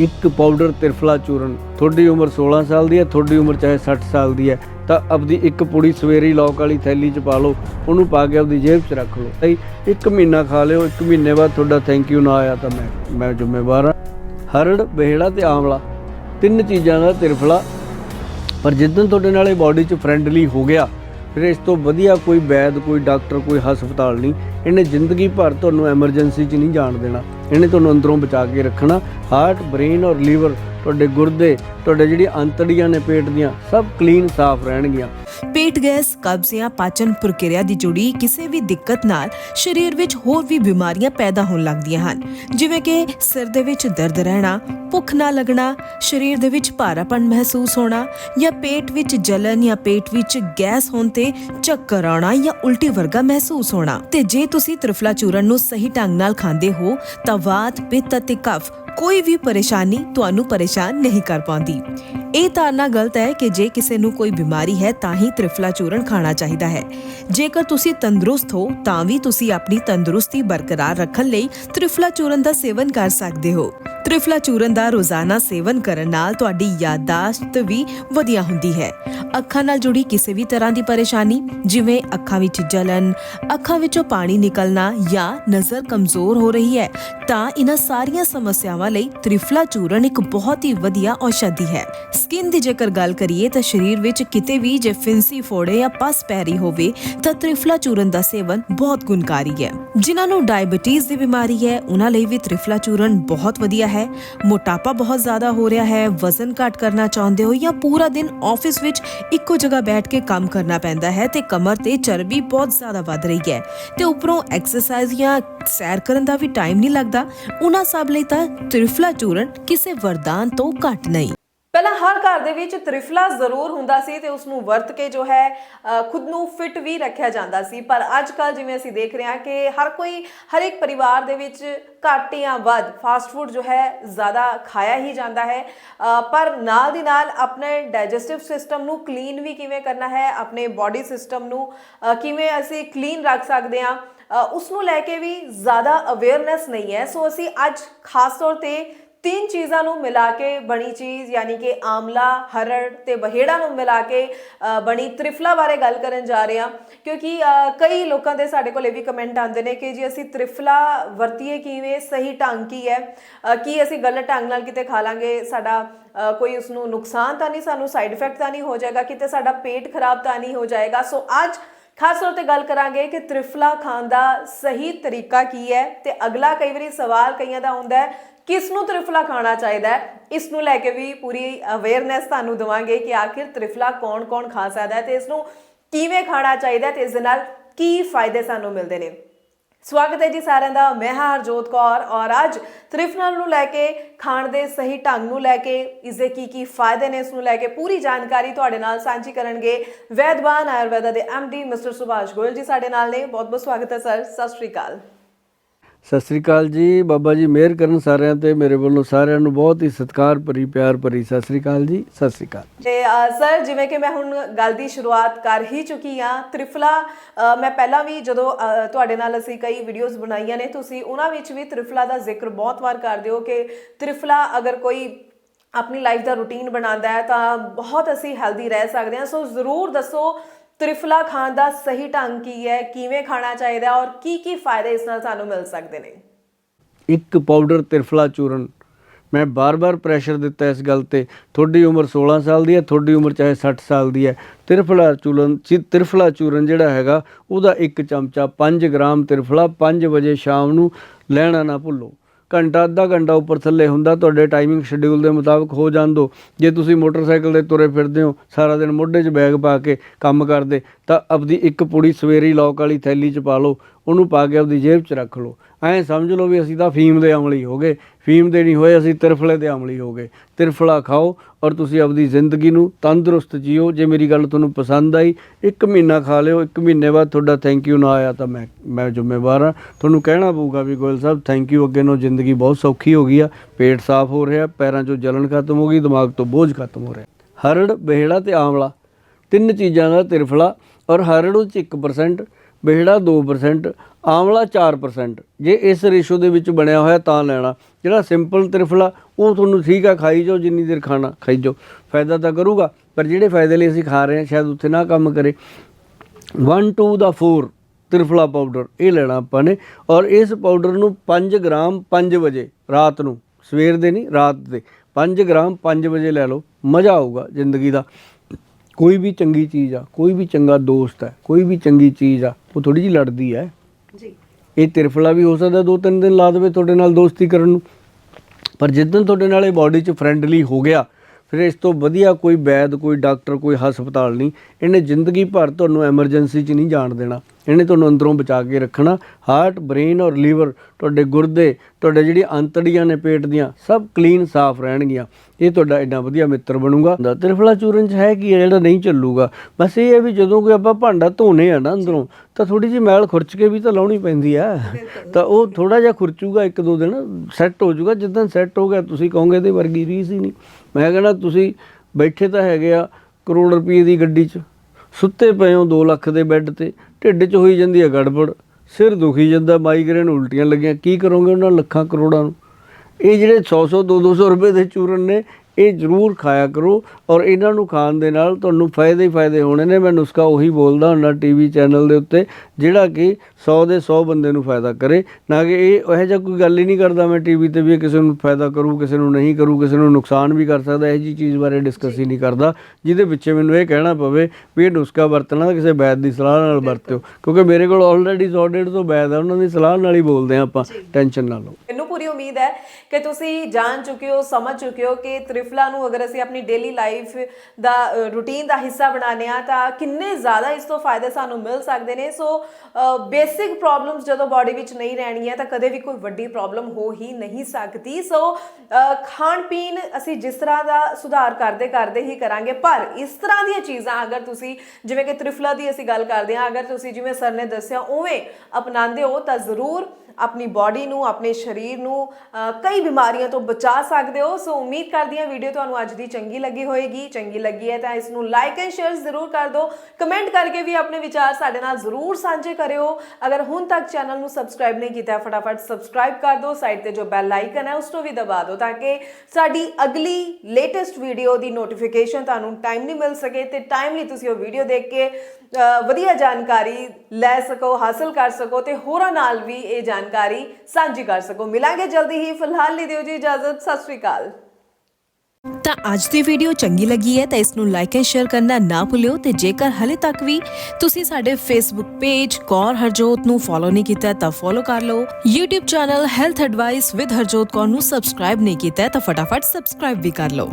ਇੱਕ ਪਾਊਡਰ ਤਿਰਫਲਾ ਚੂਰਨ। ਤੁਹਾਡੀ ਉਮਰ 16 ਸਾਲ ਦੀ ਹੈ, ਤੁਹਾਡੀ ਉਮਰ ਚਾਹੇ 60 ਸਾਲ ਦੀ ਹੈ। ਤਾਂ ਆਪਦੀ ਇੱਕ ਪੁੜੀ ਸਵੇਰੀ ਲੌਕ ਵਾਲੀ ਥੈਲੀ 'ਚ ਪਾ ਲਓ, ਉਹਨੂੰ ਪਾ ਕੇ ਆਪਦੀ ਜੇਬ 'ਚ ਰੱਖ ਲਓ। ਭਾਈ ਇੱਕ ਮਹੀਨਾ ਖਾ ਲਿਓ, ਇੱਕ ਮਹੀਨੇ ਬਾਅਦ ਤੁਹਾਡਾ ਥੈਂਕ ਯੂ ਨਾ ਆਇਆ ਤਾਂ ਮੈਂ ਮੈਂ ਜ਼ਿੰਮੇਵਾਰ ਹਾਂ। ਹਰੜ ਬਹਿੜਾ ਤੇ ਆਮਲਾ ਤਿੰਨ ਚੀਜ਼ਾਂ ਦਾ ਤਿਰਫਲਾ। ਪਰ ਜਿੱਦਣ ਤੁਹਾਡੇ ਨਾਲ ਇਹ ਬਾਡੀ 'ਚ ਫ੍ਰੈਂਡਲੀ ਹੋ ਗਿਆ, ਫਿਰ ਇਸ ਤੋਂ ਵਧੀਆ ਕੋਈ ਵੈਦ, ਕੋਈ ਡਾਕਟਰ, ਕੋਈ ਹਸਪਤਾਲ ਨਹੀਂ। ਇਹਨੇ ਜ਼ਿੰਦਗੀ ਭਰ ਤੁਹਾਨੂੰ ਐਮਰਜੈਂਸੀ 'ਚ ਨਹੀਂ ਜਾਣ ਦੇਣਾ। ਇਹਨੇ ਤੁਹਾਨੂੰ ਅੰਦਰੋਂ ਬਚਾ ਕੇ ਰੱਖਣਾ। ਹਾਰਟ ਬ੍ਰੇਨ ਔਰ ਲੀਵਰ ਤੁਹਾਡੇ ਗੁਰਦੇ, ਤੁਹਾਡੇ ਜਿਹੜੀ ਅੰਤੜੀਆਂ ਨੇ ਪੇਟ ਦੀਆਂ, ਸਭ ਕਲੀਨ ਸਾਫ਼ ਰਹਿਣਗੀਆਂ। ਪੇਟ ਗੈਸ ਕਬਜ਼ ਜਾਂ ਪਾਚਨ ਪ੍ਰਕਿਰਿਆ ਦੀ ਜੁੜੀ ਕਿਸੇ ਵੀ ਦਿੱਕਤ ਨਾਲ ਸਰੀਰ ਵਿੱਚ ਹੋਰ ਵੀ ਬਿਮਾਰੀਆਂ ਪੈਦਾ ਹੋਣ ਲੱਗਦੀਆਂ ਹਨ। ਜਿਵੇਂ ਕਿ ਸਿਰ ਦੇ ਵਿੱਚ ਦਰਦ ਰਹਿਣਾ, ਭੁੱਖ ਨਾ ਲੱਗਣਾ, ਸਰੀਰ ਦੇ ਵਿੱਚ ਭਾਰਾਪਣ ਮਹਿਸੂਸ ਹੋਣਾ ਜਾਂ ਪੇਟ ਵਿੱਚ ਜਲਨ ਜਾਂ ਪੇਟ ਵਿੱਚ ਗੈਸ ਹੋਣ ਤੇ ਚੱਕਰ ਆਉਣਾ ਜਾਂ ਉਲਟੀ ਵਰਗਾ ਮਹਿਸੂਸ ਹੋਣਾ। ਤੇ ਜੇ ਤੁਸੀਂ ਤ੍ਰਿਫਲਾ ਚੂਰਨ ਨੂੰ ਸਹੀ ਢੰਗ ਨਾਲ ਖਾਂਦੇ ਹੋ, ਤਾਂ ਵਾਤ, ਪਿੱਤ ਅਤੇ ਕਫ ਕੋਈ ਵੀ ਪਰੇਸ਼ਾਨੀ ਤੁਹਾਨੂੰ ਪਰੇਸ਼ਾਨ ਨਹੀਂ ਕਰ ਪਾਉਂਦੀ। ਇਹ ਧਾਰਨਾ ਗਲਤ ਹੈ ਕਿ ਜੇ ਕਿਸੇ ਨੂੰ ਕੋਈ ਬਿਮਾਰੀ ਹੈ ਤਾਂ ਹੀ ਤ੍ਰਿਫਲਾ ਚੂਰਨ ਖਾਣਾ ਚਾਹੀਦਾ ਹੈ। ਜੇਕਰ ਤੁਸੀਂ ਤੰਦਰੁਸਤ ਹੋ ਤਾਂ ਵੀ ਤੁਸੀਂ ਆਪਣੀ ਤੰਦਰੁਸਤੀ ਬਰਕਰਾਰ ਰੱਖਣ ਲਈ ਤ੍ਰਿਫਲਾ ਚੂਰਨ ਦਾ ਸੇਵਨ ਕਰ ਸਕਦੇ ਹੋ। ਤ੍ਰਿਫਲਾ ਚੂਰਨ ਦਾ ਰੋਜ਼ਾਨਾ ਸੇਵਨ ਕਰਨ ਨਾਲ ਤੁਹਾਡੀ ਯਾਦਾਸ਼ਤ ਵੀ ਵਧੀਆ ਹੁੰਦੀ ਹੈ। ਅੱਖਾਂ ਨਾਲ ਜੁੜੀ ਕਿਸੇ ਵੀ ਤਰ੍ਹਾਂ ਦੀ ਪਰੇਸ਼ਾਨੀ, ਜਿਵੇਂ ਅੱਖਾਂ ਵਿੱਚ ਜਲਨ, ਅੱਖਾਂ ਵਿੱਚੋਂ ਪਾਣੀ ਨਿਕਲਣਾ ਜਾਂ ਨਜ਼ਰ ਕਮਜ਼ੋਰ ਹੋ ਰਹੀ ਹੈ, ਤਾਂ ਇਹਨਾਂ ਸਾਰੀਆਂ ਸਮੱਸਿਆਵਾਂ ਲਈ ਤ੍ਰਿਫਲਾ ਚੂਰਨ ਇੱਕ ਬਹੁਤ ਹੀ ਵਧੀਆ ਔਸ਼ਧੀ ਹੈ। ਸਕਿਨ ਦੀ ਜੇਕਰ ਗੱਲ ਕਰੀਏ ਤਾਂ ਸਰੀਰ ਵਿੱਚ ਕਿਤੇ ਵੀ ਜੇ ਫਿੰਸੀ ਫੋੜੇ ਜਾਂ ਪਸ ਪੈਰੀ ਹੋਵੇ, ਤਾਂ ਤ੍ਰਿਫਲਾ ਚੂਰਨ ਦਾ ਸੇਵਨ ਬਹੁਤ ਗੁਣਕਾਰੀ ਹੈ। ਜਿਨ੍ਹਾਂ ਨੂੰ ਡਾਇਬੀਟੀਜ਼ ਦੀ ਬਿਮਾਰੀ ਹੈ, ਉਹਨਾਂ ਲਈ ਵੀ ਤ੍ਰਿਫਲਾ ਚੂਰਨ ਬਹੁਤ ਵਧੀਆ ਹੈ ਮੋਟਾਪਾ ਬਹੁਤ ਜ਼ਿਆਦਾ ਹੋ ਰਿਹਾ ਹੈ। ਵਜ਼ਨ ਘੱਟ ਕਰਨਾ ਚਾਹੁੰਦੇ ਹੋ ਜਾਂ ਪੂਰਾ ਦਿਨ ਆਫਿਸ ਵਿੱਚ ਇੱਕੋ ਜਗ੍ਹਾ ਬੈਠ ਕੇ ਕੰਮ ਕਰਨਾ ਪੈਂਦਾ ਹੈ ਤੇ ਕਮਰ ਤੇ ਚਰਬੀ ਬਹੁਤ ਜ਼ਿਆਦਾ ਵੱਧ ਰਹੀ ਹੈ। ਤੇ ਉੱਪਰੋਂ ਐਕਸਰਸਾਈਜ਼ ਜਾਂ ਸੈਰ ਕਰਨ ਦਾ ਵੀ ਟਾਈਮ ਨਹੀਂ ਲੱਗਦਾ। ਉਹਨਾਂ ਸਭ ਲਈ ਤਾਂ ਤ੍ਰਿਫਲਾ ਚੂਰਨ ਕਿਸੇ ਵਰਦਾਨ ਤੋਂ ਘੱਟ ਨਹੀਂ। ਪਹਿਲਾਂ ਹਰ ਘਰ ਦੇ ਵਿੱਚ ਤ੍ਰਿਫਲਾ ਜ਼ਰੂਰ ਹੁੰਦਾ ਸੀ ਤੇ ਉਸ ਨੂੰ ਵਰਤ ਕੇ ਜੋ ਹੈ ਖੁਦ ਨੂੰ ਫਿਟ ਵੀ ਰੱਖਿਆ ਜਾਂਦਾ ਸੀ। ਪਰ ਅੱਜ ਕੱਲ ਜਿਵੇਂ ਅਸੀਂ ਦੇਖ ਰਹੇ ਹਾਂ ਕਿ ਹਰ ਕੋਈ ਹਰ ਇੱਕ ਪਰਿਵਾਰ ਦੇ ਵਿੱਚ ਘੱਟ ਜਾਂ ਵੱਧ ਫਾਸਟ ਫੂਡ ਜੋ ਹੈ ਜ਼ਿਆਦਾ ਖਾਇਆ ਹੀ ਜਾਂਦਾ ਹੈ। ਪਰ ਨਾਲ ਦੀ ਨਾਲ ਆਪਣੇ ਡਾਈਜੈਸਟਿਵ ਸਿਸਟਮ ਨੂੰ ਕਲੀਨ ਵੀ ਕਿਵੇਂ ਕਰਨਾ ਹੈ ਆਪਣੇ ਬਾਡੀ ਸਿਸਟਮ ਨੂੰ ਕਿਵੇਂ ਅਸੀਂ ਕਲੀਨ ਰੱਖ ਸਕਦੇ ਹਾਂ ਅ, ਉਸ ਨੂੰ ਲੈ ਕੇ ਵੀ ਜ਼ਿਆਦਾ ਅਵੇਅਰਨੈਸ ਨਹੀਂ ਹੈ। ਸੋ ਅਸੀਂ ਅੱਜ ਖਾਸ ਤੌਰ ਤੇ ਤਿੰਨ ਚੀਜ਼ਾਂ ਨੂੰ ਮਿਲਾ ਕੇ ਬਣੀ ਚੀਜ਼, ਯਾਨੀ ਕਿ ਆਮਲਾ, ਹਰੜ ਤੇ ਬਹੇੜਾ ਨੂੰ ਮਿਲਾ ਕੇ ਬਣੀ ਤ੍ਰਿਫਲਾ ਬਾਰੇ ਗੱਲ ਕਰਨ ਜਾ ਰਹੇ ਹਾਂ। ਕਿਉਂਕਿ ਕਈ ਲੋਕਾਂ ਦੇ ਸਾਡੇ ਕੋਲ ਇਹ ਵੀ ਕਮੈਂਟ ਆਉਂਦੇ ਨੇ ਕਿ ਜੀ ਅਸੀਂ ਤ੍ਰਿਫਲਾ ਵਰਤੀਏ ਕਿਵੇਂ, ਸਹੀ ਢੰਗ ਕੀ ਹੈ? ਕੀ ਅਸੀਂ ਗਲਤ ਢੰਗ ਨਾਲ ਕਿਤੇ ਖਾ ਲਾਂਗੇ? ਸਾਡਾ ਕੋਈ ਉਸ ਨੂੰ ਨੁਕਸਾਨ ਤਾਂ ਨਹੀਂ, ਸਾਨੂੰ ਸਾਈਡ ਇਫੈਕਟ ਤਾਂ ਨਹੀਂ ਹੋ ਜਾਏਗਾ, ਕਿਤੇ ਸਾਡਾ ਪੇਟ ਖਰਾਬ ਤਾਂ ਨਹੀਂ ਹੋ ਜਾਏਗਾ। ਸੋ ਅੱਜ ਖਾਸ ਤੌਰ ਤੇ ਗੱਲ ਕਰਾਂਗੇ ਕਿ ਤ੍ਰਿਫਲਾ ਖਾਣ ਦਾ ਸਹੀ ਤਰੀਕਾ ਕੀ ਹੈ ਤੇ ਅਗਲਾ ਕਈ ਵਾਰੀ ਸਵਾਲ ਕਈਆਂ ਦਾ ਹੁੰਦਾ ਹੈ ਕਿਸ ਨੂੰ ਤ੍ਰਿਫਲਾ ਖਾਣਾ ਚਾਹੀਦਾ ਹੈ? ਇਸ ਨੂੰ ਲੈ ਕੇ ਵੀ ਪੂਰੀ ਅਵੇਅਰਨੈਸ ਤੁਹਾਨੂੰ ਦਵਾਂਗੇ ਕਿ ਆਖਿਰ ਤ੍ਰਿਫਲਾ ਕੌਣ-ਕੌਣ ਖਾ ਸਕਦਾ ਹੈ ਤੇ ਇਸ ਨੂੰ ਕਿਵੇਂ ਖਾਣਾ ਚਾਹੀਦਾ ਹੈ ਤੇ ਇਸ ਦੇ ਨਾਲ ਕੀ ਫਾਇਦੇ ਸਾਨੂੰ ਮਿਲਦੇ ਨੇ। ਸਵਾਗਤ ਹੈ ਜੀ ਸਾਰਿਆਂ ਦਾ, ਮੈਂ ਹਾਂ ਹਰਜੋਤ ਕੌਰ ਔਰ ਅੱਜ ਤ੍ਰਿਫਲਾ ਨੂੰ ਲੈ ਕੇ, ਖਾਣ ਦੇ ਸਹੀ ਢੰਗ ਨੂੰ ਲੈ ਕੇ, ਇਸ ਦੇ ਕੀ ਕੀ ਫਾਇਦੇ ਨੇ, ਇਸ ਨੂੰ ਲੈ ਕੇ ਪੂਰੀ ਜਾਣਕਾਰੀ ਤੁਹਾਡੇ ਨਾਲ ਸਾਂਝੀ ਕਰਨਗੇ ਵੈਦਵਾਨ ਆਯੁਰਵੈਦਾ ਦੇ ਡੀ ਮਿਸਟਰ ਸੁਭਾਸ਼ ਗੋਇਲ ਜੀ ਸਾਡੇ ਨਾਲ ਨੇ। ਬਹੁਤ ਬਹੁਤ ਸਵਾਗਤ ਹੈ ਸਰ, ਸਤਿ ਸ਼੍ਰੀ ਅਕਾਲ। ਸਤਿ ਸ੍ਰੀ ਅਕਾਲ ਜੀ। ਬਾਬਾ ਜੀ ਮਿਹਰ ਕਰਨ ਸਾਰਿਆਂ ਤੇ ਮੇਰੇ ਵੱਲੋਂ ਸਾਰਿਆਂ ਨੂੰ ਬਹੁਤ ਹੀ ਸਤਿਕਾਰ ਭਰੀ ਪਿਆਰ ਭਰੀ ਸਤਿ ਸ੍ਰੀ ਅਕਾਲ ਜੀ। ਸਤਿ ਸ੍ਰੀ ਅਕਾਲ। ਤੇ ਅ, ਸਰ ਜਿਵੇਂ ਕਿ ਮੈਂ ਹੁਣ ਗੱਲ ਦੀ ਸ਼ੁਰੂਆਤ ਕਰ ਹੀ ਚੁੱਕੀ ਆ ਤ੍ਰਿਫਲਾ ਅ, ਮੈਂ ਪਹਿਲਾਂ ਵੀ ਜਦੋਂ ਅ, ਤੁਹਾਡੇ ਨਾਲ ਅਸੀਂ ਕਈ ਵੀਡੀਓਜ਼ ਬਣਾਈਆਂ ਨੇ ਤੁਸੀਂ ਉਹਨਾਂ ਵਿੱਚ ਵੀ ਤ੍ਰਿਫਲਾ ਦਾ ਜ਼ਿਕਰ ਬਹੁਤ ਵਾਰ ਕਰਦੇ ਹੋ ਕਿ ਤ੍ਰਿਫਲਾ ਅਗਰ ਕੋਈ ਆਪਣੀ ਲਾਈਫ ਦਾ ਰੁਟੀਨ ਬਣਾਉਂਦਾ ਹੈ ਤਾਂ ਬਹੁਤ ਅਸੀਂ ਹੈਲਦੀ ਰਹਿ ਸਕਦੇ ਹਾਂ। ਸੋ ਜ਼ਰੂਰ ਦੱਸੋ ਤ੍ਰਿਫਲਾ ਖਾਣ ਦਾ ਸਹੀ ਢੰਗ ਕੀ ਹੈ? ਕਿਵੇਂ ਖਾਣਾ ਚਾਹੀਦਾ ਔਰ ਕੀ ਕੀ ਫਾਇਦੇ ਇਸ ਨਾਲ ਸਾਨੂੰ ਮਿਲ ਸਕਦੇ ਨੇ? ਇੱਕ ਪਾਊਡਰ ਤ੍ਰਿਫਲਾ ਚੂਰਨ। ਮੈਂ ਬਾਰ-ਬਾਰ ਪ੍ਰੈਸ਼ਰ ਦਿੱਤਾ ਇਸ ਗੱਲ ਤੇ। ਤੁਹਾਡੀ ਉਮਰ 16 ਸਾਲ ਦੀ ਹੈ, ਤੁਹਾਡੀ ਉਮਰ ਚਾਹੇ 60 ਸਾਲ ਦੀ ਹੈ। ਤਿਰਫਲਾ ਚੂਰਨ, ਚੀ- ਤਿਰਫਲਾ ਚੂਰਨ ਜਿਹੜਾ ਹੈਗਾ, ਉਹਦਾ ਇੱਕ ਚਮਚਾ 5 ਗ੍ਰਾਮ ਤਿਰਫਲਾ 5 ਵਜੇ ਸ਼ਾਮ ਨੂੰ ਲੈਣਾ ਨਾ ਭੁੱਲੋ। ਘੰਟਾ, ਅੱਧਾ ਘੰਟਾ ਉੱਪਰ ਥੱਲੇ ਹੁੰਦਾ, ਤੁਹਾਡੇ ਟਾਈਮਿੰਗ ਸ਼ਡਿਊਲ ਦੇ ਮੁਤਾਬਕ ਹੋ ਜਾਣ ਦੋ। ਜੇ ਤੁਸੀਂ ਮੋਟਰਸਾਈਕਲ ਤੇ ਤੁਰੇ ਫਿਰਦੇ ਹੋ, ਸਾਰਾ ਦਿਨ ਮੋਢੇ 'ਚ ਬੈਗ ਪਾ ਕੇ ਕੰਮ ਕਰਦੇ, ਤਾਂ ਆਪਦੀ ਇੱਕ ਪੁੜੀ ਸਵੇਰੀ ਲੌਕ ਵਾਲੀ ਥੈਲੀ 'ਚ ਪਾ ਲਓ ਉਹਨੂੰ ਪਾ ਕੇ ਆਪਦੀ ਜੇਬ 'ਚ ਰੱਖ ਲਓ। ਐਂ ਸਮਝ ਲਓ ਵੀ ਅਸੀਂ ਤਾਂ ਫੀਮ ਦੇ ਅਮਲੀ ਹੋ ਗਏ। ਫੀਮ ਦੇ ਨਹੀਂ ਹੋਏ, ਅਸੀਂ ਤਿਰਫਲੇ ਦੇ ਅਮਲੀ ਹੋ ਗਏ। ਤਿਰਫਲਾ ਖਾਓ ਔਰ ਤੁਸੀਂ ਆਪਦੀ ਜ਼ਿੰਦਗੀ ਨੂੰ ਤੰਦਰੁਸਤ ਜੀਓ। ਜੇ ਮੇਰੀ ਗੱਲ ਤੁਹਾਨੂੰ ਪਸੰਦ ਆਈ, ਇੱਕ ਮਹੀਨਾ ਖਾ ਲਿਓ, ਇੱਕ ਮਹੀਨੇ ਬਾਅਦ ਤੁਹਾਡਾ ਥੈਂਕ ਯੂ ਨਾ ਆਇਆ ਤਾਂ ਮੈਂ ਮੈਂ ਜ਼ਿੰਮੇਵਾਰ ਹਾਂ। ਤੁਹਾਨੂੰ ਕਹਿਣਾ ਪਊਗਾ ਵੀ ਗੋਇਲ ਸਾਹਿਬ ਥੈਂਕ ਯੂ ਅੱਗੇ ਨੂੰ ਜ਼ਿੰਦਗੀ ਬਹੁਤ ਸੌਖੀ ਹੋ ਗਈ ਆ। ਪੇਟ ਸਾਫ਼ ਹੋ ਰਿਹਾ, ਪੈਰਾਂ 'ਚੋਂ ਜਲਨ ਖਤਮ ਹੋ ਗਈ, ਦਿਮਾਗ ਤੋਂ ਬੋਝ ਖਤਮ ਹੋ ਰਿਹਾ। ਹਰੜ ਬਹਿੜਾ ਤੇ ਆਮਲਾ ਤਿੰਨ ਚੀਜ਼ਾਂ ਦਾ ਤਿਰਫਲਾ ਔਰ ਹਰੜ ਵਿੱਚ 1% ਬਹਿੜਾ 2% ਆਮਲਾ 4% ਜੇ ਇਸ ਰੇਸ਼ੋ ਦੇ ਵਿੱਚ ਬਣਿਆ ਹੋਇਆ ਤਾਂ ਲੈਣਾ। ਜਿਹੜਾ ਸਿੰਪਲ ਤ੍ਰਿਫਲਾ, ਉਹ ਤੁਹਾਨੂੰ ਠੀਕ ਆ, ਖਾਈ ਜਾਓ, ਜਿੰਨੀ ਦੇਰ ਖਾਣਾ, ਖਾਈ ਜਾਓ। ਫਾਇਦਾ ਤਾਂ ਕਰੂਗਾ, ਪਰ ਜਿਹੜੇ ਫਾਇਦੇ ਲਈ ਅਸੀਂ ਖਾ ਰਹੇ ਹਾਂ, ਸ਼ਾਇਦ ਉੱਥੇ ਨਾ ਕੰਮ ਕਰੇ। 1 2 ਦਾ 4 ਤ੍ਰਿਫਲਾ ਪਾਊਡਰ ਇਹ ਲੈਣਾ ਆਪਾਂ ਨੇ। ਔਰ ਇਸ ਪਾਊਡਰ ਨੂੰ 5 ਗ੍ਰਾਮ 5 ਵਜੇ, ਰਾਤ ਨੂੰ। ਸਵੇਰ ਦੇ ਨਹੀਂ, ਰਾਤ ਦੇ। 5 ਗ੍ਰਾਮ 5 ਵਜੇ ਲੈ ਲਓ। ਮਜ਼ਾ ਆਊਗਾ ਜ਼ਿੰਦਗੀ ਦਾ। ਕੋਈ ਵੀ ਚੰਗੀ ਚੀਜ਼ ਆ ਕੋਈ ਵੀ ਚੰਗਾ ਦੋਸਤ ਹੈ ਕੋਈ ਵੀ ਚੰਗੀ ਚੀਜ਼ ਆ ਉਹ ਥੋੜੀ ਜਿਹੀ ਲੜਦੀ ਹੈ ਜੀ। ਇਹ ਤਿਰਫਲਾ ਵੀ ਹੋ ਸਕਦਾ ਦੋ ਤਿੰਨ ਦਿਨ ਲਾ ਦੇਵੇ ਤੁਹਾਡੇ ਨਾਲ ਦੋਸਤੀ ਕਰਨ ਨੂੰ। ਪਰ ਜਿੱਦਣ ਤੁਹਾਡੇ ਨਾਲ ਇਹ ਬਾਡੀ 'ਚ ਫਰੈਂਡਲੀ ਹੋ ਗਿਆ ਫਿਰ ਇਸ ਤੋਂ ਵਧੀਆ ਕੋਈ ਵੈਦ ਕੋਈ ਡਾਕਟਰ ਕੋਈ ਹਸਪਤਾਲ ਨਹੀਂ। ਇਹਨੇ ਜ਼ਿੰਦਗੀ ਭਰ ਤੁਹਾਨੂੰ ਐਮਰਜੈਂਸੀ 'ਚ ਨਹੀਂ ਜਾਣ ਦੇਣਾ। ਇਹਨੇ ਤੁਹਾਨੂੰ ਅੰਦਰੋਂ ਬਚਾ ਕੇ ਰੱਖਣਾ। ਹਾਰਟ ਬ੍ਰੇਨ ਔਰ ਲੀਵਰ ਤੁਹਾਡੇ ਗੁਰਦੇ ਤੁਹਾਡੇ ਜਿਹੜੀ ਅੰਤੜੀਆਂ ਨੇ ਪੇਟ ਦੀਆਂ ਸਭ ਕਲੀਨ ਸਾਫ਼ ਰਹਿਣਗੀਆਂ। ਇਹ ਤੁਹਾਡਾ ਇੰਨਾ ਵਧੀਆ ਮਿੱਤਰ ਬਣੂਗਾ। ਦਾ ਤਿਰਫਲਾ ਚੂਰਨ 'ਚ ਹੈ ਕੀ ਜਿਹੜਾ ਨਹੀਂ ਚੱਲੂਗਾ। ਬਸ ਇਹ ਹੈ ਵੀ ਜਦੋਂ ਕੋਈ ਆਪਾਂ ਭਾਂਡਾ ਧੋਨੇ ਆ ਨਾ ਅੰਦਰੋਂ ਤਾਂ ਥੋੜੀ ਜਿਹੀ ਮੈਲ ਖੁਰਚ ਕੇ ਵੀ ਤਾਂ ਲਾਉਣੀ ਪੈਂਦੀ ਆ। ਤਾਂ ਉਹ ਥੋੜਾ ਜਿਹਾ ਖੁਰਚੂਗਾ ਇੱਕ ਦੋ ਦਿਨ ਸੈੱਟ ਹੋ ਜਾਊਗਾ। ਜਿੱਦਾਂ ਸੈੱਟ ਹੋ ਗਿਆ ਤੁਸੀਂ ਕਹੋਗੇ ਇਹਦੇ ਵਰਗੀ ਰੀਸ ਹੀ ਨਹੀਂ। ਮੈਂ ਕਹਿੰਦਾ ਤੁਸੀਂ ਬੈਠੇ ਤਾਂ ਹੈਗੇ ਆ ਕਰੋੜ ਰੁਪਏ ਦੀ ਗੱਡੀ 'ਚ। ਸੁੱਤੇ ਪਏ ਹੋ 2 ਲੱਖ ਦੇ ਬੈੱਡ ਤੇ, ਢਿੱਡ 'ਚ ਹੋਈ ਜਾਂਦੀ ਹੈ ਗੜਬੜ, ਸਿਰ ਦੁਖੀ ਜਾਂਦਾ ਮਾਈਗ੍ਰੇਨ ਉਲਟੀਆਂ ਲੱਗੀਆਂ, ਕੀ ਕਰੋਗੇ ਉਹਨਾਂ ਲੱਖਾਂ ਕਰੋੜਾਂ ਨੂੰ? ਇਹ ਜਿਹੜੇ 100 100 200 ਰੁਪਏ ਦੇ ਚੂਰਨ ਨੇ ਇਹ ਜ਼ਰੂਰ ਖਾਇਆ ਕਰੋ ਔਰ ਇਹਨਾਂ ਨੂੰ ਖਾਣ ਦੇ ਨਾਲ ਤੁਹਾਨੂੰ ਫਾਇਦੇ ਹੀ ਫਾਇਦੇ ਹੋਣੇ ਨੇ। ਮੈਂ ਨੁਸਖਾ ਉਹੀ ਬੋਲਦਾ ਹੁੰਦਾ ਟੀਵੀ ਚੈਨਲ ਦੇ ਉੱਤੇ ਜਿਹੜਾ ਕਿ 100 ਦੇ 100 ਬੰਦੇ ਨੂੰ ਫਾਇਦਾ ਕਰੇ। ਨਾ ਕਿ ਇਹ ਇਹੋ ਜਿਹਾ ਕੋਈ ਗੱਲ ਹੀ ਨਹੀਂ ਕਰਦਾ ਮੈਂ ਟੀਵੀ ਤੇ ਵੀ ਕਿਸੇ ਨੂੰ ਫਾਇਦਾ ਕਰੂ ਕਿਸੇ ਨੂੰ ਨਹੀਂ ਕਰੂ ਕਿਸੇ ਨੂੰ ਨੁਕਸਾਨ ਵੀ ਕਰ ਸਕਦਾ ਇਹ ਜੀ ਚੀਜ਼ ਬਾਰੇ ਡਿਸਕਸ ਹੀ ਨਹੀਂ ਕਰਦਾ ਜਿਹਦੇ ਪਿੱਛੇ ਮੈਨੂੰ ਇਹ ਕਹਿਣਾ ਪਵੇ ਵੀ ਇਹ ਨੁਸਖਾ ਵਰਤਣਾ ਕਿਸੇ ਵੈਦ ਦੀ ਸਲਾਹ ਨਾਲ ਵਰਤਿਓ ਕਿਉਂਕਿ ਮੇਰੇ ਕੋਲ ਆਲਰੇਡੀ 100 150 ਤੋਂ ਵੈਦ ਆ ਉਹਨਾਂ ਦੀ ਸਲਾਹ ਨਾਲ ਹੀ ਬੋਲਦੇ ਆ ਆਪਾਂ ਟੈਨਸ਼ਨ ਨਾ ਲਓ। ਮੈਨੂੰ ਪੂਰੀ ਉਮੀਦ ਹੈ ਕਿ ਤੁਸੀਂ ਜਾਣ ਚੁੱਕੇ ਹੋ ਸਮਝ ਚੁੱਕੇ ਹੋ ਕਿ ਤ੍ਰਿਫਲਾ ਨੂੰ ਅਗਰ ਅਸੀਂ ਆਪਣੀ ਡੇਲੀ ਲਾਈਫ ਦਾ ਰੂਟੀਨ ਦਾ ਹਿੱਸਾ ਬਣਾਉਂਦੇ ਆ ਤਾਂ ਕਿੰਨੇ ਜ਼ਿਆਦਾ ਇਸ ਤੋਂ ਫਾਇਦੇ ਸਾਨੂੰ ਮਿਲ ਸਕਦੇ ਨੇ। ਸੋ ਬੇਸਿਕ ਪ੍ਰੋਬਲਮਸ ਜਦੋਂ ਬਾਡੀ ਵਿੱਚ ਨਹੀਂ ਰਹਿਣੀਆਂ ਤਾਂ ਕਦੇ ਵੀ ਕੋਈ ਵੱਡੀ ਪ੍ਰੋਬਲਮ ਹੋ ਹੀ ਨਹੀਂ ਸਕਦੀ। ਸੋ ਖਾਣ ਪੀਣ ਅਸੀਂ ਜਿਸ ਤਰ੍ਹਾਂ ਦਾ ਸੁਧਾਰ ਕਰਦੇ ਕਰਦੇ ਹੀ ਕਰਾਂਗੇ, ਪਰ ਇਸ ਤਰ੍ਹਾਂ ਦੀਆਂ ਚੀਜ਼ਾਂ ਅਗਰ ਤੁਸੀਂ ਜਿਵੇਂ ਕਿ ਤ੍ਰਿਫਲਾ ਦੀ ਅਸੀਂ ਗੱਲ ਕਰਦੇ ਹਾਂ, ਅਗਰ ਤੁਸੀਂ ਜਿਵੇਂ ਸਰ ਨੇ ਦੱਸਿਆ, ਉਵੇਂ ਅਪਣਾਉਂਦੇ ਹੋ, ਤਾਂ ਜ਼ਰੂਰ ਆਪਣੀ ਬਾਡੀ ਨੂੰ, ਆਪਣੇ ਸਰੀਰ ਨੂੰ ਕਈ ਬਿਮਾਰੀਆਂ ਤੋਂ ਬਚਾ ਸਕਦੇ ਹੋ। ਸੋ ਉਮੀਦ ਕਰਦੀ ਹਾਂ ਵੀਡੀਓ ਤੁਹਾਨੂੰ ਅੱਜ ਦੀ ਚੰਗੀ ਲੱਗੀ ਹੋਏਗੀ। ਚੰਗੀ ਲੱਗੀ ਹੈ ਤਾਂ ਇਸ ਨੂੰ ਲਾਈਕ ਐਂਡ ਸ਼ੇਅਰ ਜ਼ਰੂਰ ਕਰ ਦਿਓ। ਕਮੈਂਟ ਕਰਕੇ ਵੀ ਆਪਣੇ ਵਿਚਾਰ ਸਾਡੇ ਨਾਲ ਜ਼ਰੂਰ ਸਾਂਝੇ ਕਰਿਓ। ਅਗਰ ਹੁਣ ਤੱਕ ਚੈਨਲ ਨੂੰ ਸਬਸਕ੍ਰਾਈਬ ਨਹੀਂ ਕੀਤਾ, ਫਟਾਫਟ ਸਬਸਕ੍ਰਾਈਬ ਕਰ ਦਿਓ। ਸਾਈਡ ਤੇ ਜੋ ਬੈਲ ਆਈਕਨ ਹੈ, ਉਸ ਨੂੰ ਵੀ ਦਬਾ ਦਿਓ ਤਾਂ ਕਿ ਸਾਡੀ ਅਗਲੀ ਲੇਟੈਸਟ ਵੀਡੀਓ ਦੀ ਨੋਟੀਫਿਕੇਸ਼ਨ ਤੁਹਾਨੂੰ ਟਾਈਮਲੀ ਮਿਲ ਸਕੇ ਤੇ ਟਾਈਮਲੀ ਤੁਸੀਂ ਉਹ ਵੀਡੀਓ ਦੇਖ ਕੇ ਵਧੀਆ ਜਾਣਕਾਰੀ ਲੈ ਸਕੋ, ਹਾਸਲ ਕਰ ਸਕੋ ਤੇ ਹੋਰਾਂ ਨਾਲ ਵੀ ਇਹ ਜਾਣ ਜਾਣਕਾਰੀ ਸਾਂਝੀ ਕਰ ਸਕੋ। ਮਿਲਾਂਗੇ ਜਲਦੀ ਹੀ। ਫਿਲਹਾਲ ਲਈ ਦਿਓ ਜੀ ਇਜਾਜ਼ਤ। ਸਤਿ ਸ਼੍ਰੀ ਅਕਾਲ। ਤਾਂ ਅੱਜ ਦੀ ਵੀਡੀਓ ਚੰਗੀ ਲੱਗੀ ਹੈ ਤਾਂ ਇਸ ਨੂੰ ਲਾਈਕ ਐਂਡ ਸ਼ੇਅਰ ਕਰਨਾ ਨਾ ਭੁੱਲਿਓ ਤੇ ਜੇਕਰ ਹਲੇ ਤੱਕ ਵੀ ਤੁਸੀਂ ਸਾਡੇ ਫੇਸਬੁੱਕ ਪੇਜ ਕੌਰ ਹਰਜੋਤ ਨੂੰ ਫੋਲੋ ਨਹੀਂ ਕੀਤਾ ਤਾਂ ਫੋਲੋ ਕਰ ਲਓ। YouTube channel health advice with Harjot Kaur ਨੂੰ ਸਬਸਕ੍ਰਾਈਬ ਨਹੀਂ ਕੀਤਾ ਤਾਂ ਫਟਾਫਟ ਸਬਸਕ੍ਰਾਈਬ ਵੀ ਕਰ ਲਓ।